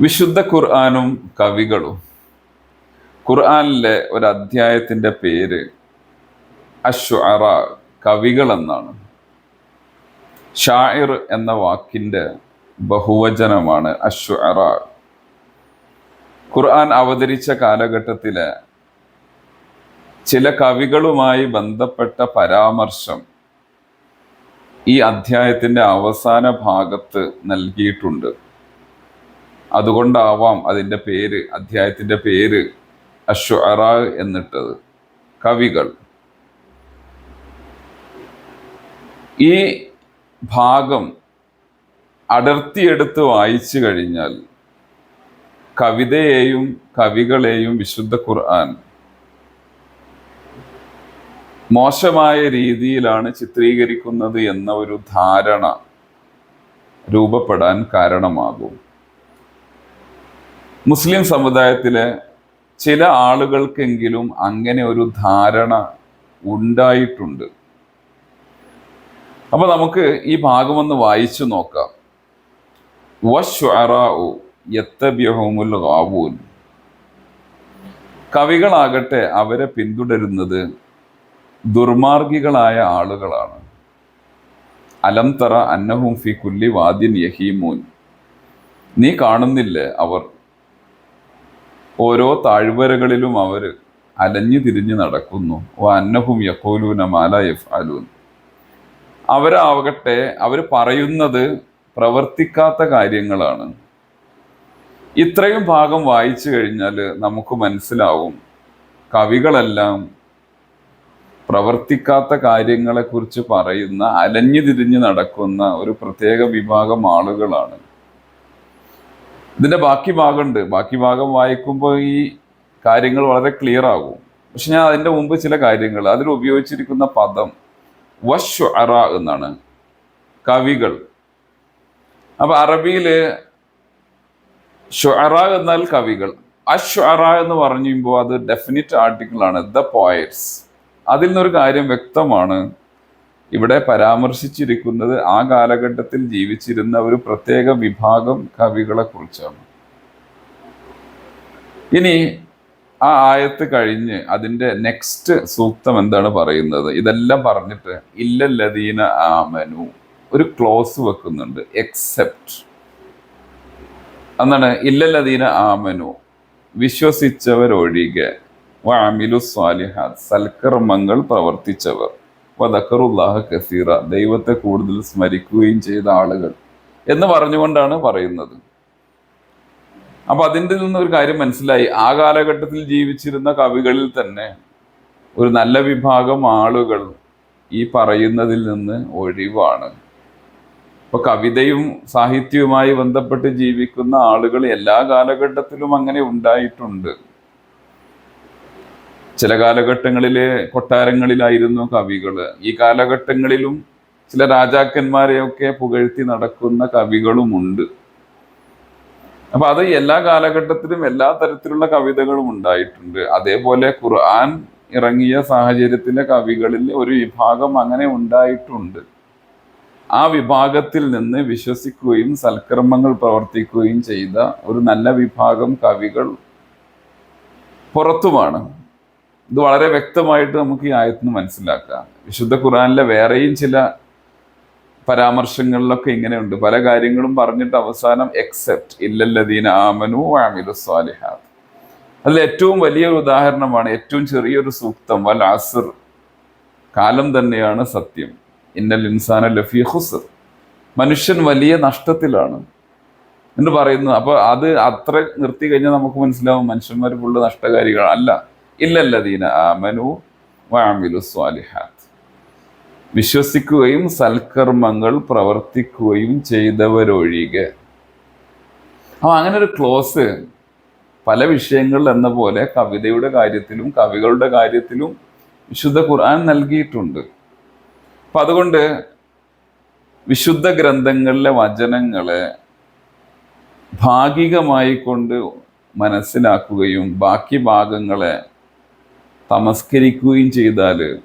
വിശുദ്ധ ഖുർആാനും കവികളും. ഖുർആാനിലെ ഒരു അധ്യായത്തിന്റെ പേര് അഷ്വറ കവികൾ എന്നാണ് ഷായിർ എന്ന വാക്കിന്റെ ബഹുവചനമാണ് അഷ്വറ ഖുർആൻ അവതരിച്ച കാലഘട്ടത്തിലെ ചില കവികളുമായി ബന്ധപ്പെട്ട പരാമർശം ഈ അധ്യായത്തിന്റെ അവസാന ഭാഗത്ത് നൽകിയിട്ടുണ്ട്. അതുകൊണ്ടാവാം അതിന്റെ പേര് അധ്യായത്തിന്റെ പേര് അഷ്വറ എന്നിട്ടത്. കവികൾ. ഈ ഭാഗം അടർത്തിയെടുത്ത് വായിച്ചു കഴിഞ്ഞാൽ കവിതയെയും കവികളെയും വിശുദ്ധ ഖുർആൻ മോശമായ രീതിയിലാണ് ചിത്രീകരിക്കുന്നത് എന്ന ഒരു ധാരണ രൂപപ്പെടാൻ കാരണമാകും. മുസ്ലിം സമുദായത്തിലെ ചില ആളുകൾക്കെങ്കിലും അങ്ങനെ ഒരു ധാരണ ഉണ്ടായിട്ടുണ്ട്. അപ്പൊ നമുക്ക് ഈ ഭാഗം ഒന്ന് വായിച്ചു നോക്കാം. കവികളാകട്ടെ അവരെ പിന്തുടരുന്നത് ദുർമാർഗികളായ ആളുകളാണ്. അലംതറ അന്നഹും ഫി കുല്ലി വാദിൻ യഹീമൂൻ. നീ കാണുന്നില്ലേ അവർ ഓരോ താഴ്വരകളിലും അവർ അലഞ്ഞു തിരിഞ്ഞു നടക്കുന്നു. വ അന്നഹും യക്കോലൂന മാല എഫ് അലൂൻ അവരാവട്ടെ അവർ പറയുന്നത് പ്രവർത്തിക്കാത്ത കാര്യങ്ങളാണ്. ഇത്രയും ഭാഗം വായിച്ചു കഴിഞ്ഞാൽ നമുക്ക് മനസ്സിലാവും കവികളെല്ലാം പ്രവർത്തിക്കാത്ത കാര്യങ്ങളെക്കുറിച്ച് പറയുന്ന അലഞ്ഞു തിരിഞ്ഞ് നടക്കുന്ന ഒരു പ്രത്യേക വിഭാഗം ആളുകളാണ്. ഇതിന്റെ ബാക്കി ഭാഗമുണ്ട്. ബാക്കി ഭാഗം വായിക്കുമ്പോൾ ഈ കാര്യങ്ങൾ വളരെ ക്ലിയർ ആകും. പക്ഷെ ഞാൻ അതിന്റെ മുമ്പ് ചില കാര്യങ്ങൾ അതിൽ ഉപയോഗിച്ചിരിക്കുന്ന പദം വഷ് അറ എന്നാണ്. കവികൾ. അപ്പൊ അറബിയിൽ ഷുഅറ എന്നാൽ കവികൾ. അഷ്വറ എന്ന് പറയുമ്പോൾ അത് ഡെഫിനിറ്റ് ആർട്ടിക്കിൾ ആണ്. ദ പോയറ്റ്സ് അതിൽ നിന്നൊരു കാര്യം വ്യക്തമാണ്. ഇവിടെ പരാമർശിച്ചിരിക്കുന്നത് ആ കാലഘട്ടത്തിൽ ജീവിച്ചിരുന്ന ഒരു പ്രത്യേക വിഭാഗം കവികളെ കുറിച്ചാണ്. ഇനി ആ ആയത്ത് കഴിഞ്ഞ് അതിന്റെ നെക്സ്റ്റ് സൂക്തം എന്താണ് പറയുന്നത്? ഇതെല്ലാം പറഞ്ഞിട്ട് ഇല്ലല്ലതീന ആമനു ഒരു ക്ലോസ് വെക്കുന്നുണ്ട് എക്സെപ്റ്റ് എന്നാണ് ഇല്ലല്ലതീന ആമനു വിശ്വസിച്ചവരൊഴികെ വാമിലു സ്വാലിഹാത്ത് സൽക്കർമ്മങ്ങൾ പ്രവർത്തിച്ചവർ. വദക്കറുല്ലാഹ കസീറ ദൈവത്തെ കൂടുതൽ സ്മരിക്കുകയും ചെയ്ത ആളുകൾ എന്ന് പറഞ്ഞുകൊണ്ടാണ് പറയുന്നത്. അപ്പൊ അതിന്റെ നിന്ന് ഒരു കാര്യം മനസ്സിലായി. ആ കാലഘട്ടത്തിൽ ജീവിച്ചിരുന്ന കവികളിൽ തന്നെ ഒരു നല്ല വിഭാഗം ആളുകൾ ഈ പറയുന്നതിൽ നിന്ന് ഒഴിവാണ്. ഇപ്പൊ കവിതയും സാഹിത്യവുമായി ബന്ധപ്പെട്ട് ജീവിക്കുന്ന ആളുകൾ എല്ലാ കാലഘട്ടത്തിലും അങ്ങനെ ഉണ്ടായിട്ടുണ്ട്. ചില കാലഘട്ടങ്ങളിലെ കൊട്ടാരങ്ങളിലായിരുന്നു കവികൾ. ഈ കാലഘട്ടങ്ങളിലും ചില രാജാക്കന്മാരെയൊക്കെ പുകഴ്ത്തി നടക്കുന്ന കവികളുമുണ്ട്. അപ്പൊ അത് എല്ലാ കാലഘട്ടത്തിലും എല്ലാ തരത്തിലുള്ള കവിതകളും ഉണ്ടായിട്ടുണ്ട്. അതേപോലെ ഖുർആൻ ഇറങ്ങിയ സാഹചര്യത്തിലെ കവികളിൽ ഒരു വിഭാഗം അങ്ങനെ ഉണ്ടായിട്ടുണ്ട്. ആ വിഭാഗത്തിൽ നിന്ന് വിശ്വസിക്കുകയും സൽക്കർമ്മങ്ങൾ പ്രവർത്തിക്കുകയും ചെയ്ത ഒരു നല്ല വിഭാഗം കവികൾ പുറത്തുമാണ്. ഇത് വളരെ വ്യക്തമായിട്ട് നമുക്ക് ഈ ആയത്തിന് മനസ്സിലാക്കാം. വിശുദ്ധ ഖുറാനിലെ വേറെയും ചില പരാമർശങ്ങളിലൊക്കെ ഇങ്ങനെയുണ്ട്. പല കാര്യങ്ങളും പറഞ്ഞിട്ട് അവസാനം എക്സെപ്റ്റ് ഇല്ലല്ലദീന ആമനു ആമിലു സ്വാലിഹാത്ത് അതിൽ ഏറ്റവും വലിയൊരു ഉദാഹരണമാണ് ഏറ്റവും ചെറിയൊരു സൂക്തം വൽ അസുർ. കാലം തന്നെയാണ് സത്യം. ഇന്നൽ ഇൻസാന ലഫി ഹുസർ മനുഷ്യൻ വലിയ നഷ്ടത്തിലാണ്. എന്ന് പറയുന്നു. അപ്പോൾ അത് അത്ര നിർത്തി കഴിഞ്ഞാൽ നമുക്ക് മനസ്സിലാവും മനുഷ്യന്മാർ ഫുള്ള് നഷ്ടകാരികൾ അല്ല ഇല്ലല്ലദീന ആമനു വാമിലു സ്വാലിഹാത്ത്. വിശ്വസിക്കുകയും സൽക്കർമ്മങ്ങൾ പ്രവർത്തിക്കുകയും ചെയ്തവരൊഴികെ. അപ്പോൾ അങ്ങനെ ഒരു ക്ലോസ് പല വിഷയങ്ങളിൽ എന്ന പോലെ കവിതയുടെ കാര്യത്തിലും കവികളുടെ കാര്യത്തിലും വിശുദ്ധ ഖുർആൻ നൽകിയിട്ടുണ്ട്. അപ്പം അതുകൊണ്ട് വിശുദ്ധ ഗ്രന്ഥങ്ങളിലെ വചനങ്ങളെ ഭാഗികമായി കൊണ്ട് മനസ്സിലാക്കുകയും ബാക്കി ഭാഗങ്ങളെ തമസ്കരിക്കുകയും ചെയ്താൽ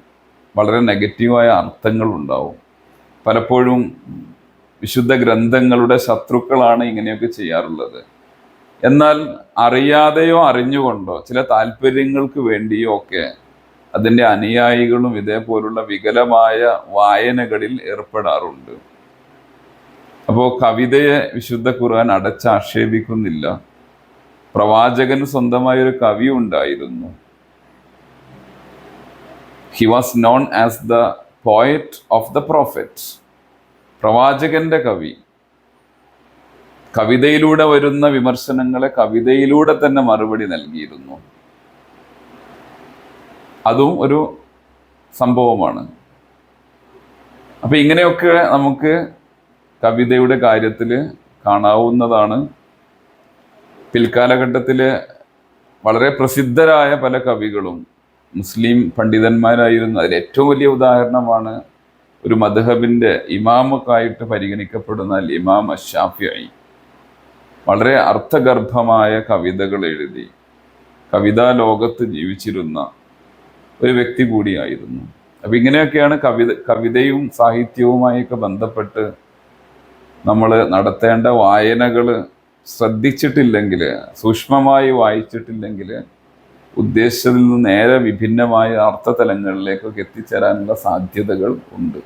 വളരെ നെഗറ്റീവായ അർത്ഥങ്ങളുണ്ടാവും. പലപ്പോഴും വിശുദ്ധ ഗ്രന്ഥങ്ങളുടെ ശത്രുക്കളാണ് ഇങ്ങനെയൊക്കെ ചെയ്യാറുള്ളത്. എന്നാൽ അറിയാതെയോ അറിഞ്ഞുകൊണ്ടോ ചില താല്പര്യങ്ങൾക്ക് വേണ്ടിയോ ഒക്കെ അതിന്റെ അനുയായികളും ഇതേപോലുള്ള വികലമായ വായനകളിൽ ഏർപ്പെടാറുണ്ട്. അപ്പോൾ കവിതയെ വിശുദ്ധ ഖുർആൻ അടച്ചാക്ഷേപിക്കുന്നില്ല. പ്രവാചകന് സ്വന്തമായൊരു കവി ഉണ്ടായിരുന്നു. He was known as the poet of the prophet പ്രവാചകന്റെ കവി. കവിതയിലൂടെ വരുന്ന വിമർശനങ്ങളെ കവിതയിലൂടെ തന്നെ മറുപടി നൽകിയിരുന്നു. അതും ഒരു സംഭവമാണ്. അപ്പൊ ഇങ്ങനെയൊക്കെ നമുക്ക് കവിതയുടെ കാര്യത്തിൽ കാണാവുന്നതാണ്. പിൽക്കാലഘട്ടത്തിലെ വളരെ പ്രസിദ്ധരായ പല കവികളും മുസ്ലിം പണ്ഡിതന്മാരായിരുന്ന. അതിൽ ഏറ്റവും വലിയ ഉദാഹരണമാണ് ഒരു മദ്ഹബിന്റെ ഇമാമൊക്കായിട്ട് പരിഗണിക്കപ്പെടുന്ന ഇമാം അഷാഫിയായി വളരെ അർത്ഥഗർഭമായ കവിതകൾ എഴുതി കവിതാ ലോകത്ത് ജീവിച്ചിരുന്ന ഒരു വ്യക്തി കൂടിയായിരുന്നു. അപ്പം ഇങ്ങനെയൊക്കെയാണ് കവിത കവിതയും സാഹിത്യവുമായൊക്കെ ബന്ധപ്പെട്ട് നമ്മൾ നടത്തേണ്ട വായനകൾ ശ്രദ്ധിച്ചിട്ടില്ലെങ്കിൽ സൂക്ഷ്മമായി വായിച്ചിട്ടില്ലെങ്കിൽ ഉദ്ദേശത്തിൽ നിന്ന് നേരെ വിഭിന്നമായ അർത്ഥതലങ്ങളിലേക്കൊക്കെ എത്തിച്ചേരാനുള്ള സാധ്യതകൾ ഉണ്ട്.